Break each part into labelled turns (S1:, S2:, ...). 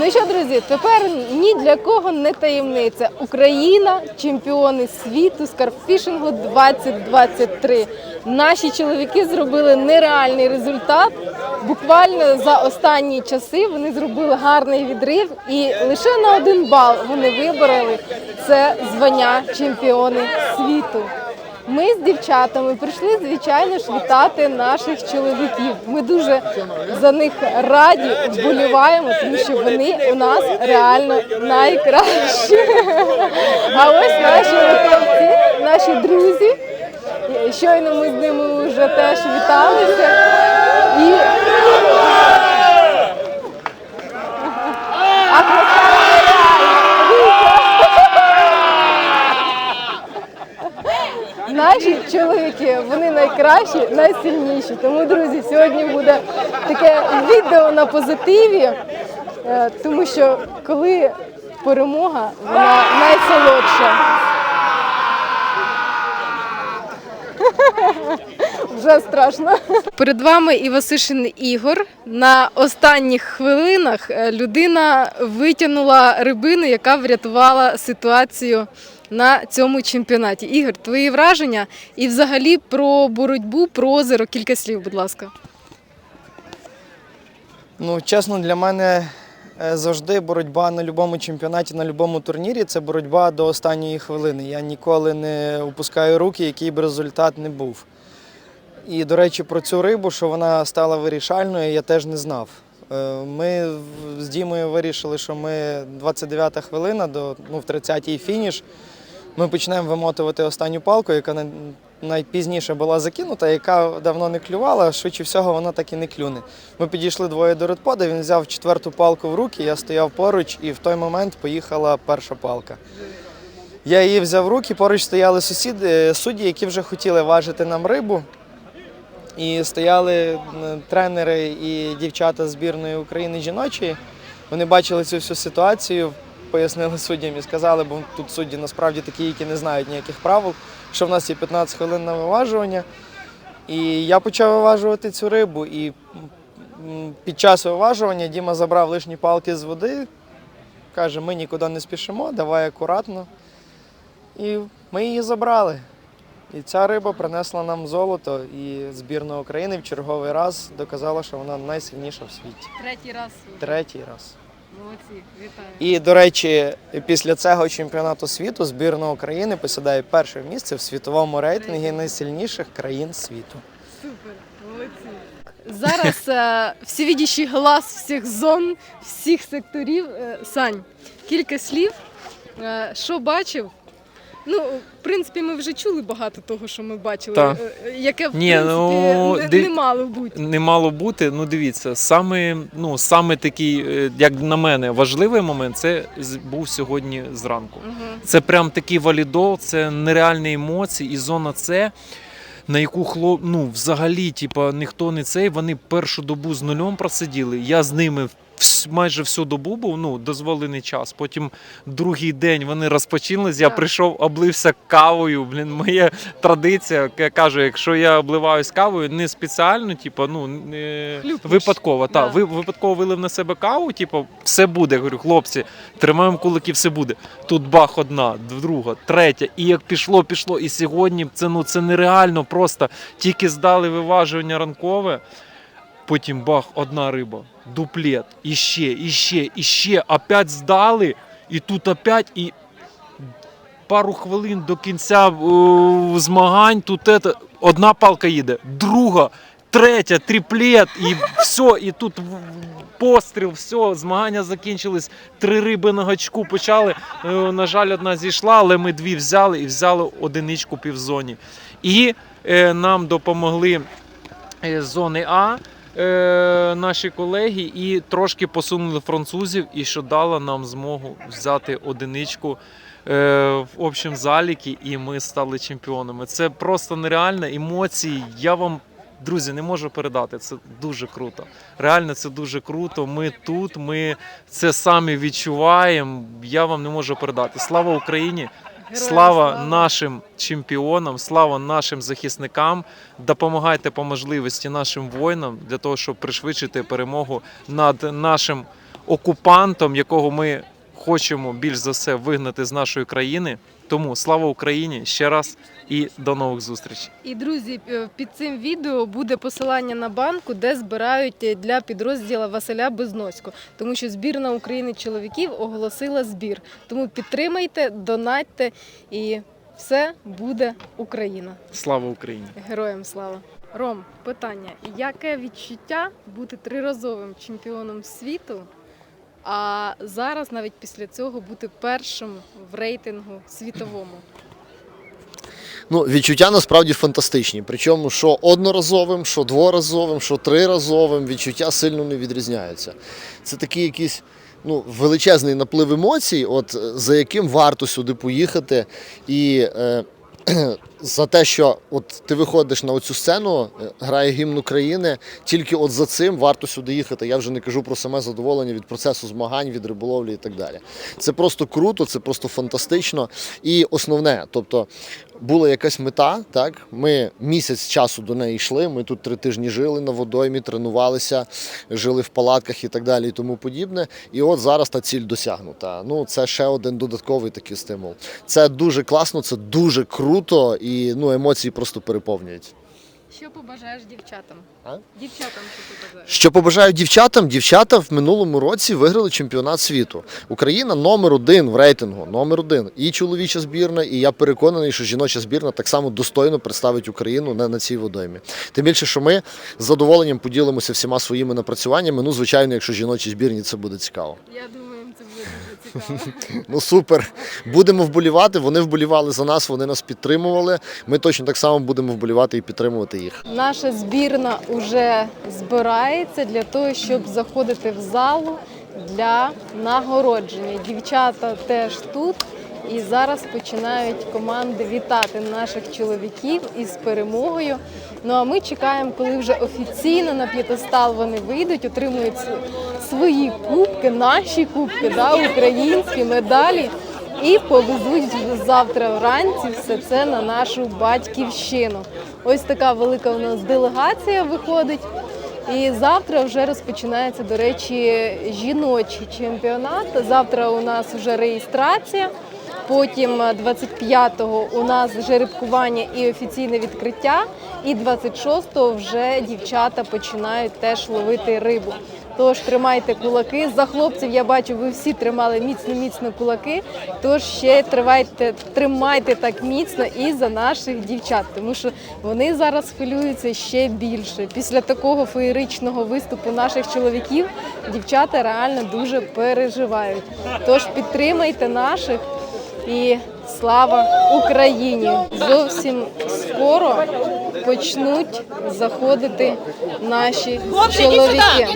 S1: Ну що, друзі, тепер ні для кого не таємниця. Україна чемпіони світу з карпфішингу 2023. Наші чоловіки зробили нереальний результат. Буквально за останні часи вони зробили гарний відрив, і лише на один бал вони вибороли це звання чемпіони світу. Ми з дівчатами прийшли, звичайно ж, вітати наших чоловіків. Ми дуже за них раді, вболіваємо, тому що вони у нас реально найкращі. А ось наші готовці, наші друзі. Щойно ми з ними вже теж віталися. І Наші чоловіки, вони найкращі, найсильніші. Тому, друзі, сьогодні буде таке відео на позитиві, е, тому що коли перемога, вона найсолодша. Вже страшно. Перед вами Івасишин Ігор. На останніх хвилинах е, людина витягнула рибину, яка врятувала ситуацію на цьому чемпіонаті. Ігор, твої враження і взагалі про боротьбу, про озеро, кілька слів, будь ласка.
S2: Ну, чесно, для мене е, завжди боротьба на будь-якому чемпіонаті, на будь-якому турнірі це боротьба до останньої хвилини. Я ніколи не опускаю руки, який би результат не був. І, до речі, про цю рибу, що вона стала вирішальною, я теж не знав. Е, Ми з Дімою вирішили, що ми 29-та хвилина до ну, в 30-й фініш. Ми почнемо вимотувати останню палку, яка най- найпізніше була закинута, яка давно не клювала, швидше всього вона так і не клюне. Ми підійшли двоє до редпода, він взяв четверту палку в руки, я стояв поруч, і в той момент поїхала перша палка. Я її взяв в руки, поруч стояли сусіди, судді, які вже хотіли важити нам рибу. І стояли тренери і дівчата збірної України жіночої. Вони бачили цю всю ситуацію, пояснили суддям і сказали, бо тут судді насправді такі, які не знають ніяких правил, що в нас є 15 хвилин на виважування. І я почав виважувати цю рибу. І під час виважування Діма забрав лишні палки з води, каже, ми нікуди не спішимо, давай акуратно. І ми її забрали. І ця риба принесла нам золото, і збірна України в черговий раз доказала, що вона найсильніша в світі.
S1: Третій раз.
S2: Третій раз.
S1: Молодці, вітаю.
S2: І, до речі, після цього чемпіонату світу збірна України посідає перше місце в світовому рейтингі найсильніших країн світу.
S1: Супер, молодці. Зараз е, всевидящий глаз всіх зон, всіх секторів. Е, Сань, кілька слів. Е, що бачив? Ну, в принципі, ми вже чули багато того, що ми бачили,
S3: Так.
S1: е, яке в
S3: Ні,
S1: принципі
S3: ну,
S1: не,
S3: ди-
S1: не мало бути.
S3: не мало бути. Ну дивіться, саме, ну, саме такий, е, як на мене, важливий момент це був сьогодні зранку.
S1: Угу.
S3: Це прям такий валідол, це нереальні емоції, і зона С, на яку хлоп, ну, взагалі, типа, ніхто не цей. Вони першу добу з нульом просиділи. Я з ними майже всю добу був, ну, дозволений час. Потім другий день вони розпочинились. Я прийшов, облився кавою. Блін, моя традиція. Я кажу, якщо я обливаюсь кавою, не спеціально, типа, ну не випадково.
S1: Да.
S3: Ви випадково вилив на себе каву, типу, все буде. Я говорю, хлопці, тримаємо кулаки, все буде. Тут бах одна, друга, третя. І як пішло, пішло. І сьогодні це ну це нереально. Просто тільки здали виважування ранкове. Потім бах, одна риба, дуплет, іще, іще, іще, опять здали, і тут опять, і пару хвилин до кінця е, змагань, тут ета, одна палка їде, друга, третя, тріплет, і все, і тут постріл, все, змагання закінчились, три риби на гачку почали. Е, На жаль, одна зійшла, але ми дві взяли і взяли одиничку півзоні. І е, нам допомогли е, зони А. е, Наші колеги і трошки посунули французів, і що дало нам змогу взяти одиничку е, в общем заліки, і ми стали чемпіонами. Це просто нереально емоції. Я вам, друзі, не можу передати. Це дуже круто. Реально, це дуже круто. Ми тут, ми це самі відчуваємо. Я вам не можу передати. Слава Україні! Слава, нашим чемпіонам, слава нашим захисникам. Допомагайте по можливості нашим воїнам для того, щоб пришвидшити перемогу над нашим окупантом, якого ми хочемо більш за все вигнати з нашої країни. Тому слава Україні ще раз і до нових зустрічей.
S1: І друзі, під цим відео буде посилання на банку, де збирають е, для підрозділу Василя Безносько, тому що збірна України чоловіків оголосила збір. Тому підтримайте, донатьте і все буде Україна.
S3: Слава Україні!
S1: Героям слава! Ром, питання: яке відчуття бути триразовим чемпіоном світу? А зараз навіть після цього бути першим в рейтингу світовому.
S4: Ну, відчуття насправді фантастичні. Причому, що одноразовим, що дворазовим, що триразовим, відчуття сильно не відрізняються. Це такий якийсь ну, величезний наплив емоцій, от, е, за яким варто сюди поїхати. І е, за те, що от ти виходиш на оцю сцену, е, грає гімн України, тільки от за цим варто сюди їхати. Я вже не кажу про саме задоволення від процесу змагань, від риболовлі і так далі. Це просто круто, це просто фантастично. І основне, тобто була якась мета, так ми місяць часу до неї йшли. Ми тут три тижні жили на водоймі, тренувалися, жили в палатках і так далі, і тому подібне. І от зараз та ціль досягнута. Ну це ще один додатковий такий стимул. Це дуже класно, це дуже круто, і ну емоції просто переповнюють.
S1: Що побажаєш дівчатам?
S4: А?
S1: Дівчатам що побажаєш?
S4: Що побажаю дівчатам? Дівчата в минулому році виграли чемпіонат світу. Україна номер один в рейтингу, номер один. І чоловіча збірна, і я переконаний, що жіноча збірна так само достойно представить Україну на, на цій водоймі. Тим більше, що ми з задоволенням поділимося всіма своїми напрацюваннями. Ну, звичайно, якщо жіночій збірні це буде цікаво.
S1: Я думаю, їм це буде дуже цікаво.
S4: Ну супер. Будемо вболівати. Вони вболівали за нас, вони нас підтримували. Ми точно так само будемо вболівати і підтримувати їх.
S1: Наша збірна вже збирається для того, щоб заходити в залу для нагородження. Дівчата теж тут. І зараз починають команди вітати наших чоловіків із перемогою. Ну а ми чекаємо, коли вже офіційно на п'ятостал вони вийдуть, отримують свої кубки, наші кубки, да, українські медалі. І повезуть завтра вранці все це на нашу батьківщину. Ось така велика у нас делегація виходить. І завтра вже розпочинається, до речі, жіночий чемпіонат. Завтра у нас вже реєстрація. Потім е, 25-го у нас жеребкування і офіційне відкриття. І 26-го вже дівчата починають теж ловити рибу. Тож тримайте кулаки. За хлопців я бачу, ви всі тримали міцно міцно кулаки. Тож ще тривайте, тримайте так міцно і за наших дівчат, тому що вони зараз хвилюються ще більше. Після такого феєричного виступу наших чоловіків дівчата реально дуже переживають. Тож підтримайте наших і слава Україні! Зовсім скоро почнуть заходити наші чоловіки.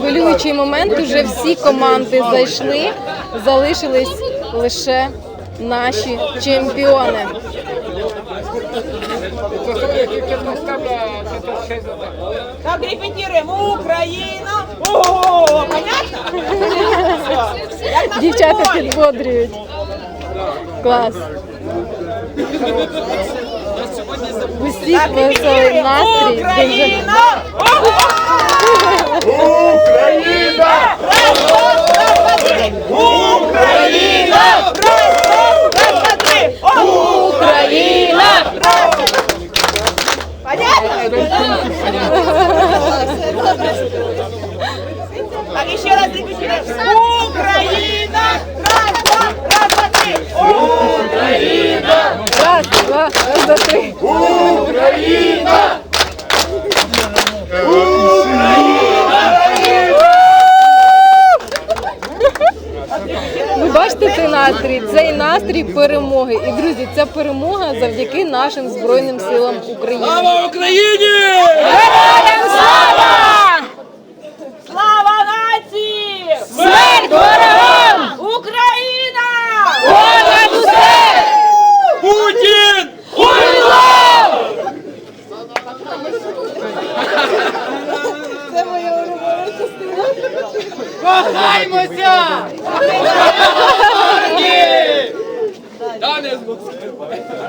S1: Хвилюючий момент уже всі команди зайшли, залишились лише наші чемпіони.
S5: Так, репетируем. Украина. О, понятно?
S1: Дівчата підбодрюють. Клас. Усіх веселий настрій. Дуже
S5: Украина. Украина! Раз, два, раз, два, три. Украина! Раз, два, раз, два, три. О,
S1: Україна!
S5: Понятно? Так, еще раз репетируем. Украина! Раз, два, раз, два, три. Украина!
S1: Раз, два, раз, два, три. Ви бачите цей настрій? Цей настрій перемоги. І друзі, ця перемога завдяки нашим Збройним силам України.
S5: Слава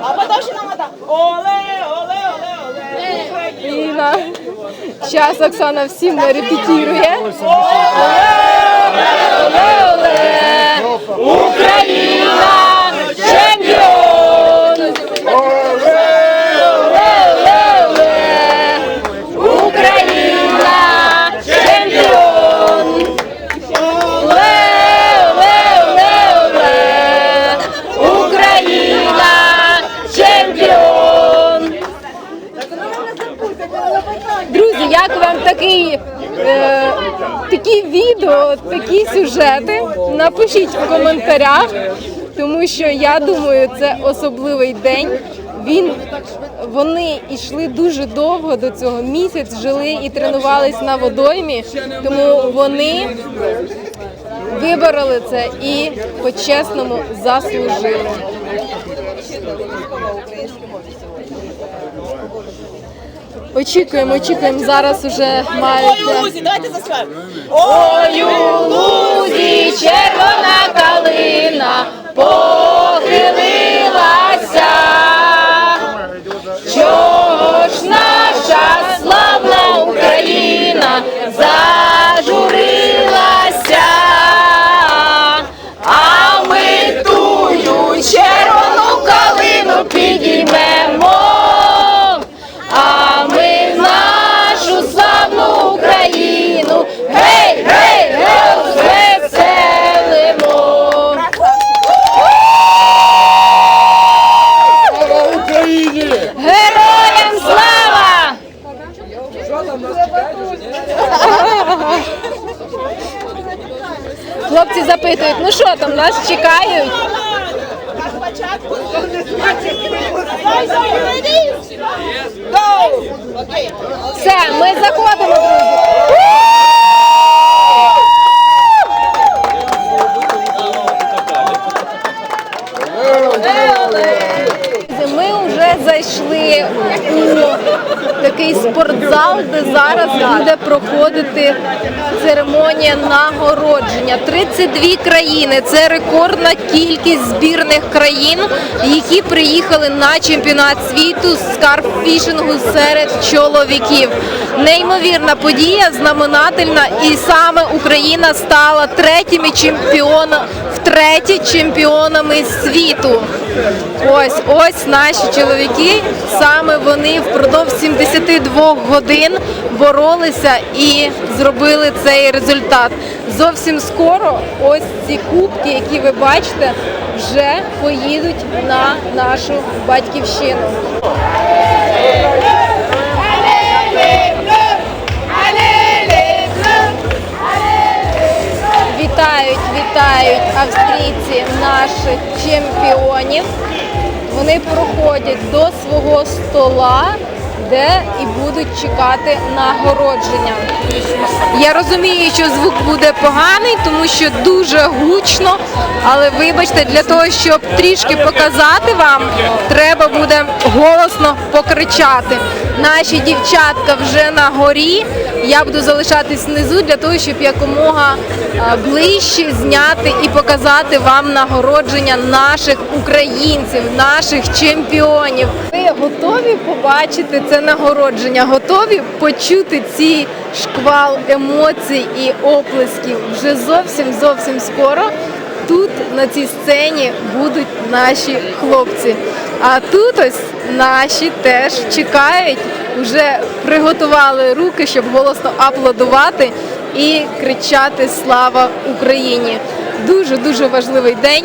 S5: А потім ще нам это Оле, оле, оле, оле! Україна!
S1: Зараз Оксана всім репетирує. Україна! Чемпіон! Україна! Чемпіон! Ле-ле-ле-ле! Україна! Чемпіон! Друзі, як вам такий, е, такі відео, такі сюжети? Напишіть в коментарях, тому що я думаю, це особливий день. Він вони йшли дуже довго до цього. Місяць жили і тренувались на водоймі, тому вони вибороли це і по-чесному заслужили. Очікуємо, очікуємо. Зараз уже мають.
S5: Ой, Лузі, давайте заспіваємо.
S1: Ой, у лузі червона калина похилилася. Хлопці запитують, ну що там, нас чекають? Все, ми заходимо, друзі. Ми вже зайшли такий спортзал, де зараз буде проходити церемонія нагородження. 32 країни це рекордна кількість збірних країн, які приїхали на чемпіонат світу з карпфішингу серед чоловіків. Неймовірна подія, знаменательна, і саме Україна стала третіми чемпіонами втретє чемпіонами світу. Ось ось наші чоловіки. Саме вони впродовж 72 годин боролися і зробили цей результат. Зовсім скоро ось ці кубки, які ви бачите, вже поїдуть на нашу батьківщину. Наших чемпіонів. Вони проходять до свого стола, де і будуть чекати нагородження. Я розумію, що звук буде поганий, тому що дуже гучно. Але вибачте, для того, щоб трішки показати вам, треба буде голосно покричати. Наші дівчатка вже на горі. Я буду залишатись внизу для того, щоб якомога ближче зняти і показати вам нагородження наших українців, наших чемпіонів. Ви готові побачити це нагородження? Готові почути ці шквал емоцій і оплесків вже зовсім зовсім скоро. Тут на цій сцені будуть наші хлопці. А тут ось наші теж чекають, вже приготували руки, щоб голосно аплодувати і кричати Слава Україні! Дуже дуже важливий день.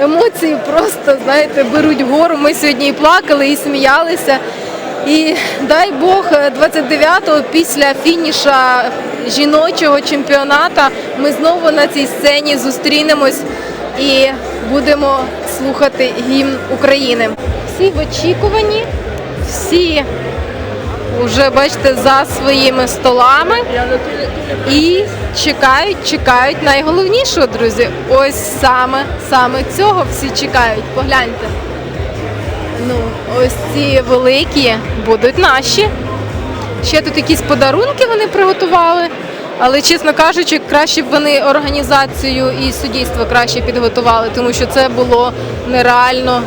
S1: Емоції просто знаєте беруть гору. Ми сьогодні і плакали, і сміялися. І дай Бог, 29-го після фініша жіночого чемпіонату ми знову на цій сцені зустрінемось і будемо слухати гімн України. Всі в очікуванні, всі вже бачите за своїми столами і чекають, чекають найголовнішого, друзі. Ось саме саме цього всі чекають. Погляньте. Ну, ось ці великі будуть наші. Ще тут якісь подарунки вони приготували. Але, чесно кажучи, краще б вони організацію і суддівство краще підготували, тому що це було нереально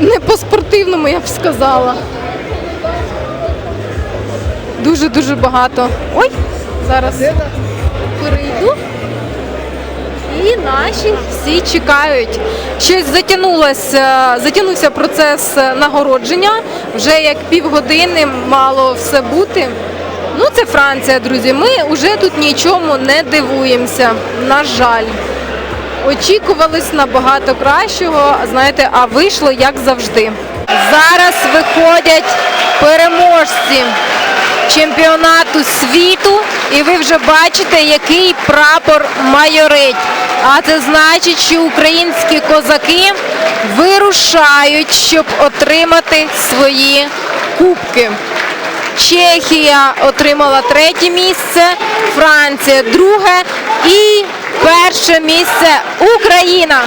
S1: не по-спортивному, я б сказала. дуже-дуже багато. Ой, зараз перейду. І наші всі чекають. Щось затягнулося, затягнувся процес нагородження. Вже як півгодини мало все бути. Ну, це Франція, друзі. Ми вже тут нічому не дивуємося. На жаль. Очікувалось набагато кращого, знаєте, а вийшло як завжди. Зараз виходять переможці чемпіонату світу, і ви вже бачите, який прапор майорить. А це значить, що українські козаки вирушають, щоб отримати свої кубки. Чехія отримала третє місце, Франція друге і перше місце Україна.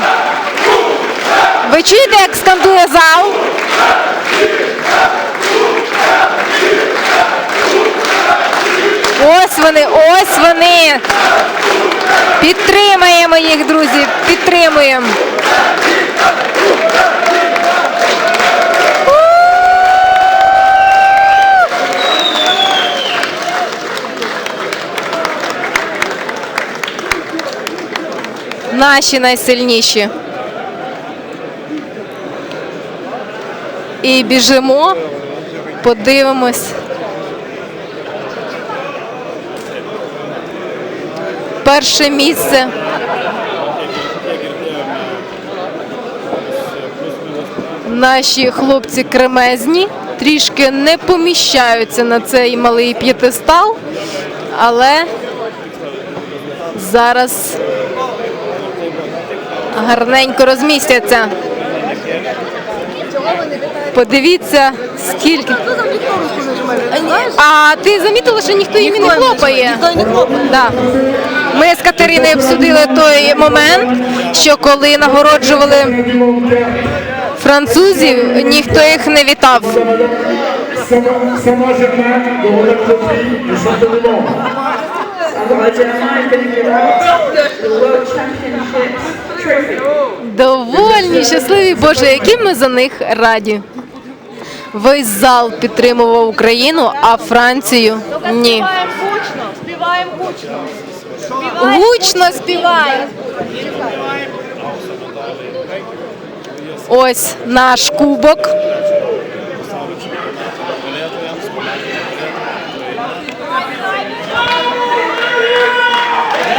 S1: Ви чуєте, як скандує зал? Ось вони, ось вони. Підтримаємо їх, друзі, підтримуємо. Наші найсильніші. І біжимо, подивимось. Перше місце. Наші хлопці кремезні трішки не поміщаються на цей малий п'єтестал, але зараз гарненько розмістяться. Подивіться, скільки. А ти замітила, що ніхто їм не хлопає? Да. Ми з Катериною обсудили той момент, що коли нагороджували французів, ніхто їх не вітав. Довольні, щасливі, Боже, які ми за них раді. Весь зал підтримував Україну, а Францію ні.
S5: гучно, співаємо гучно.
S1: Гучно співає. Ось наш кубок.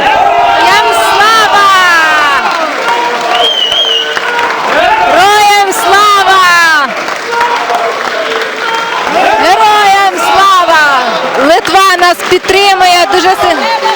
S1: Героям слава! Героям слава! Героям слава! Литва нас підтримує дуже сильно.